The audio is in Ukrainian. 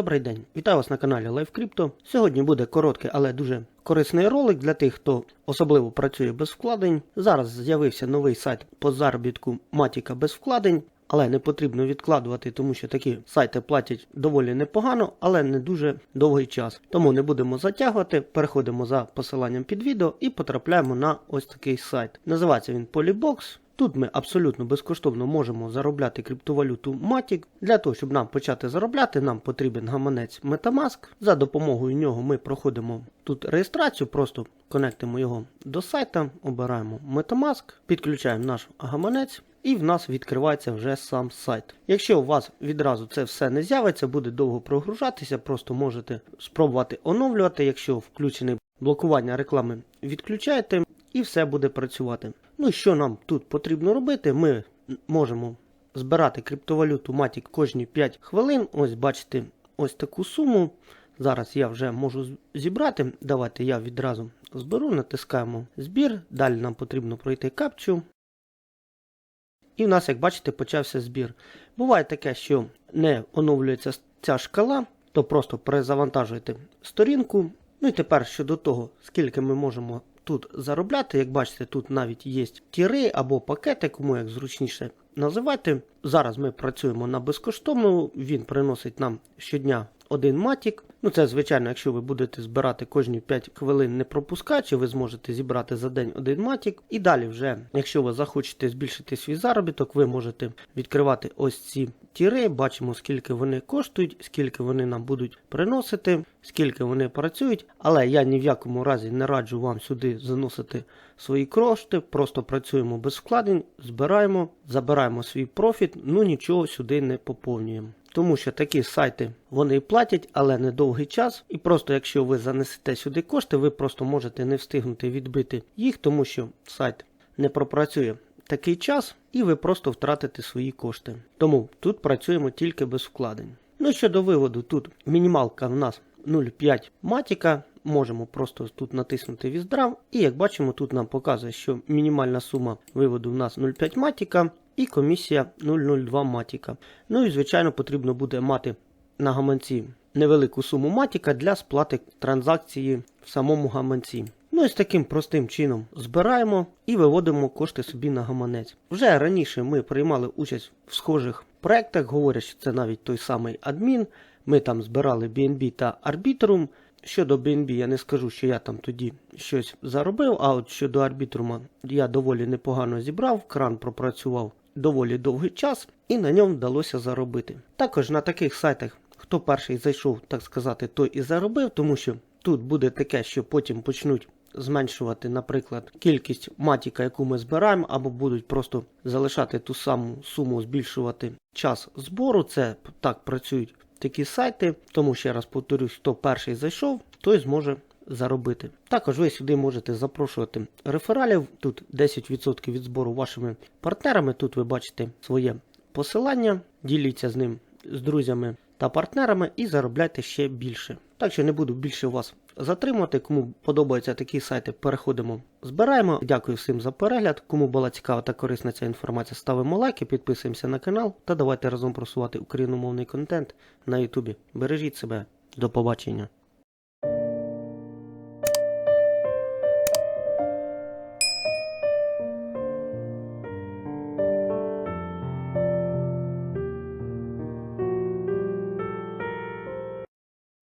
Добрий день, вітаю вас на каналі LiveCrypto. Сьогодні буде короткий, але дуже корисний ролик для тих, хто особливо працює без вкладень. Зараз з'явився новий сайт по заробітку Матіка без вкладень, але не потрібно відкладувати, тому що такі сайти платять доволі непогано, але не дуже довгий час. Тому не будемо затягувати. Переходимо за посиланням під відео і потрапляємо на ось такий сайт. Називається він Polybox. Тут ми абсолютно безкоштовно можемо заробляти криптовалюту Matic. Для того, щоб нам почати заробляти, нам потрібен гаманець Metamask. За допомогою нього ми проходимо тут реєстрацію, просто конектимо його до сайта, обираємо Metamask, підключаємо наш гаманець. І в нас відкривається вже сам сайт. Якщо у вас відразу це все не з'явиться, буде довго прогружатися, просто можете спробувати оновлювати. Якщо включене блокування реклами, відключаєте і все буде працювати. Ну що нам тут потрібно робити? Ми можемо збирати криптовалюту Matic кожні 5 хвилин. Ось бачите, ось таку суму. Зараз я вже можу зібрати. Давайте я відразу зберу, натискаємо збір. Далі нам потрібно пройти капчу. І в нас, як бачите, почався збір. Буває таке, що не оновлюється ця шкала, то просто перезавантажуєте сторінку. Ну і тепер щодо того, скільки ми можемо тут заробляти, як бачите, тут навіть є тіри або пакети, кому як зручніше називати. Зараз ми працюємо на безкоштовну, він приносить нам щодня один матік. Ну це, звичайно, якщо ви будете збирати кожні 5 хвилин не пропускаючи, ви зможете зібрати за день один матік. І далі, вже, якщо ви захочете збільшити свій заробіток, ви можете відкривати ось ці тіри. Бачимо, скільки вони коштують, скільки вони нам будуть приносити, скільки вони працюють. Але я ні в якому разі не раджу вам сюди заносити свої кошти. Просто працюємо без вкладень, збираємо, забираємо свій профіт, ну нічого сюди не поповнюємо. Тому що такі сайти вони платять, але не довгий час. І просто якщо ви занесете сюди кошти, ви просто можете не встигнути відбити їх, тому що сайт не пропрацює такий час, і ви просто втратите свої кошти. Тому тут працюємо тільки без вкладень. Ну щодо виводу, тут мінімалка в нас 0,5 матіка. Можемо просто тут натиснути Withdraw. І як бачимо, тут нам показує, що мінімальна сума виводу в нас 0,5 матіка і комісія 0,02 матіка. Ну і звичайно потрібно буде мати на гаманці невелику суму матіка для сплати транзакції в самому гаманці. Ну і з таким простим чином збираємо і виводимо кошти собі на гаманець. Вже раніше ми приймали участь в схожих проектах, говорять, що це навіть той самий адмін. Ми там збирали BNB та Arbitrum. Щодо BNB, я не скажу, що я там тоді щось заробив, а от щодо Arbitrum я доволі непогано зібрав, кран пропрацював доволі довгий час і на ньому вдалося заробити. Також на таких сайтах, хто перший зайшов, так сказати, той і заробив, тому що тут буде таке, що потім почнуть зменшувати, наприклад, кількість матіка, яку ми збираємо, або будуть просто залишати ту саму суму, збільшувати час збору. Це так працюють такі сайти. Тому ще раз повторюсь, хто перший зайшов, той зможе заробити. Також ви сюди можете запрошувати рефералів. Тут 10% від збору вашими партнерами. Тут ви бачите своє посилання, діліться з ним з друзями та партнерами і заробляйте ще більше. Так що не буду більше вас затримувати. Кому подобаються такі сайти, переходимо, збираємо. Дякую всім за перегляд. Кому була цікава та корисна ця інформація, ставимо лайки, підписуємося на канал та давайте разом просувати україномовний контент на Ютубі. Бережіть себе, до побачення.